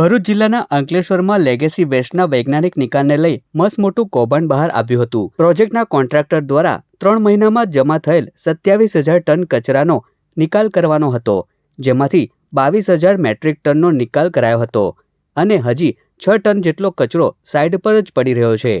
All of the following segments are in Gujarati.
ભરૂચ જિલ્લાના અંકલેશ્વરમાં લેગેસી વેસ્ટના વૈજ્ઞાનિક નિકાલને લઈ મસમોટું કૌભાંડ બહાર આવ્યું હતું. પ્રોજેક્ટના કોન્ટ્રાક્ટર દ્વારા ત્રણ મહિનામાં જમા થયેલ સત્યાવીસ હજાર ટન કચરાનો નિકાલ કરવાનો હતો, જેમાંથી બાવીસ હજાર મેટ્રિક ટનનો નિકાલ કરાયો હતો અને હજી છ ટન જેટલો કચરો સાઇડ પર જ પડી રહ્યો છે.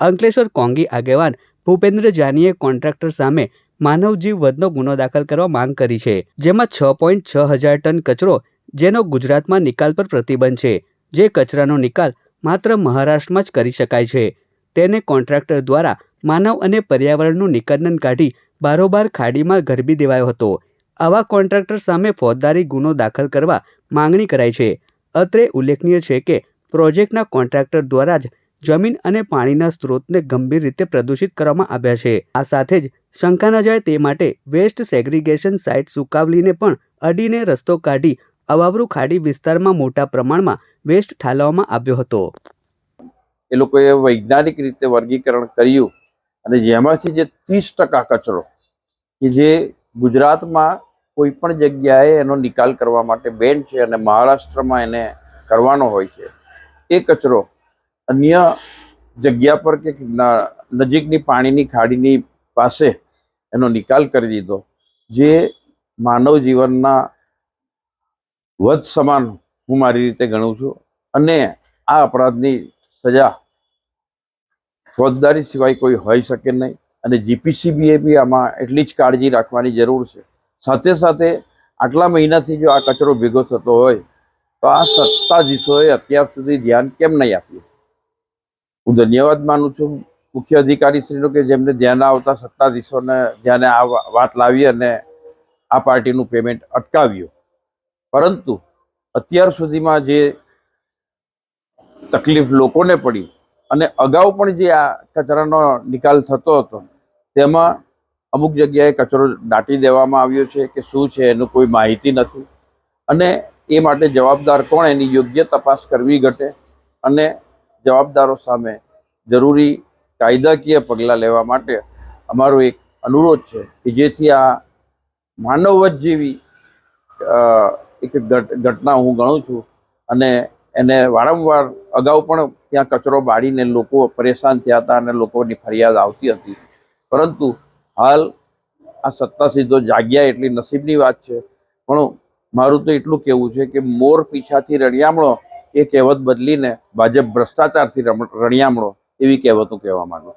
અંકલેશ્વર કોંગી આગેવાન ભૂપેન્દ્ર જાનીએ કોન્ટ્રાક્ટર સામે માનવજીવ વધનો ગુનો દાખલ કરવા માંગ કરી છે, જેમાં છ પોઈન્ટ છ હજાર ટન કચરો જેનો ગુજરાતમાં નિકાલ પર પ્રતિબંધ છે. જે કચરાનો નિકાલ માત્ર મહારાષ્ટ્રમાં જ કરી શકાય છે. તેને કોન્ટ્રાક્ટર દ્વારા માનવ અને પર્યાવરણનું નિકંદન કાઢી બારોબાર ખાડીમાં ગરબી દેવાયો હતો. આવા કોન્ટ્રાક્ટર સામે ફોજદારી ગુનો દાખલ કરવા માંગણી કરાઈ છે. અત્રે ઉલ્લેખનીય છે કે, પ્રોજેક્ટના કોન્ટ્રાક્ટર દ્વારા જ જમીન અને પાણીના સ્ત્રોતને ગંભીર રીતે પ્રદૂષિત કરવામાં આવ્યા છે. આ સાથે જ શંકા ન જાય તે માટે વેસ્ટ સેગ્રીગેશન સાઇટ સુકાવલીને પણ અડીને રસ્તો કાઢી અવાવરૂ ખાડી વિસ્તારમાં મોટા પ્રમાણમાં વેસ્ટ ઠાલવવામાં આવ્યો હતો. એ લોકોએ વૈજ્ઞાનિક રીતે વર્ગીકરણ કર્યું અને જેમાંથી જે ત્રીસ ટકા કચરો કે જે ગુજરાતમાં કોઈ પણ જગ્યાએ એનો નિકાલ કરવા માટે બેન છે અને મહારાષ્ટ્રમાં એને કરવાનો હોય છે, એ કચરો અન્ય જગ્યા પર કે નજીકની પાણીની ખાડીની પાસે એનો નિકાલ કરી દીધો, જે માનવ જીવનના વધ સમાન હું મારી રીતે ગણું છું. અને આ અપરાધની સજા ફોજદારી સિવાય કોઈ હોઈ શકે નહીં. અને જીપીસીબીએ બી આમાં એટલી જ કાળજી રાખવાની જરૂર છે. સાથે સાથે આટલા મહિનાથી જો આ કચરો ભેગો થતો હોય, તો આ સત્તાધીશોએ અત્યાર સુધી ધ્યાન કેમ નહીં આપ્યું? હું ધન્યવાદ માનું છું મુખ્ય અધિકારીશ્રીનો કે જેમને ધ્યાન આવતા સત્તાધીશોને ધ્યાને આ વાત લાવી અને આ પાર્ટીનું પેમેન્ટ અટકાવ્યું. પરંતુ અત્યાર સુધીમાં જે તકલીફ લોકોને પડી અને અગાઉ પણ જે આ કચરાનો નિકાલ થતો હતો, તેમાં અમુક જગ્યાએ કચરો દાટી દેવામાં આવ્યો છે કે શું છે એનું કોઈ માહિતી નથી અને એ માટે જવાબદાર કોણ એની યોગ્ય તપાસ કરવી ઘટે અને જવાબદારો સામે જરૂરી કાયદાકીય પગલાં લેવા માટે અમારો એક અનુરોધ છે કે જેથી આ માનવવત જેવી એક ઘટ- ઘટના હું ગણું છું. અને એને વારંવાર અગાઉ પણ ત્યાં કચરો બાળીને લોકો પરેશાન થયા હતા અને લોકોની ફરિયાદ આવતી હતી. પરંતુ હાલ આ સત્તા સીધો જાગ્યા એટલી નસીબની વાત છે. પણ મારું તો એટલું કહેવું છે કે મોર પીછાથી રણિયામણો એ કહેવત બદલીને ભાજપ ભ્રષ્ટાચારથી રણિયામણો એવી કહેવત હું કહેવા માંગુ.